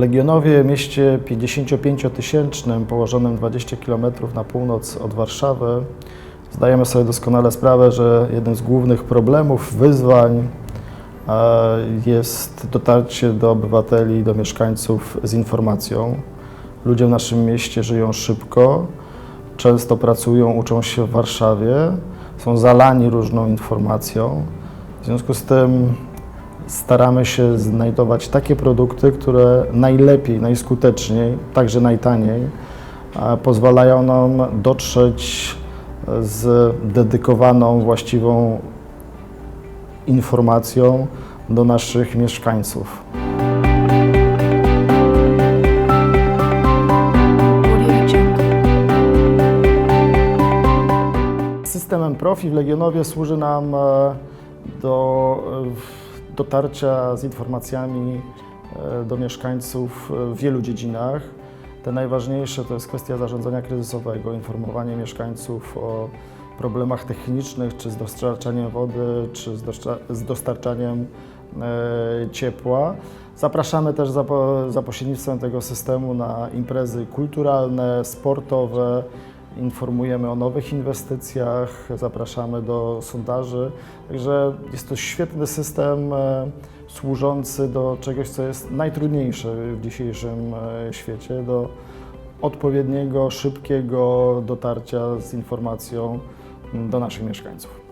Legionowie, mieście 55-tysięcznym, położonym 20 km na północ od Warszawy, zdajemy sobie doskonale sprawę, że jednym z głównych problemów, wyzwań e, jest dotarcie do obywateli, do mieszkańców z informacją. Ludzie w naszym mieście żyją szybko, często pracują, uczą się w Warszawie, są zalani różną informacją. W związku z tym staramy się znajdować takie produkty, które najlepiej, najskuteczniej, także najtaniej e, pozwalają nam dotrzeć z dedykowaną, właściwą informacją do naszych mieszkańców. Systemem Profi w Legionowie służy nam e, do e, dotarcia z informacjami e, do mieszkańców w wielu dziedzinach. Te najważniejsze to jest kwestia zarządzania kryzysowego, informowanie mieszkańców o problemach technicznych, czy z dostarczaniem wody, czy z, dostar- z dostarczaniem e, ciepła. Zapraszamy też za pośrednictwem tego systemu na imprezy kulturalne, sportowe, informujemy o nowych inwestycjach, zapraszamy do sondaży. Także jest to świetny system e, służący do czegoś, co jest najtrudniejsze w dzisiejszym e, świecie, do odpowiedniego, szybkiego dotarcia z informacją do naszych mieszkańców.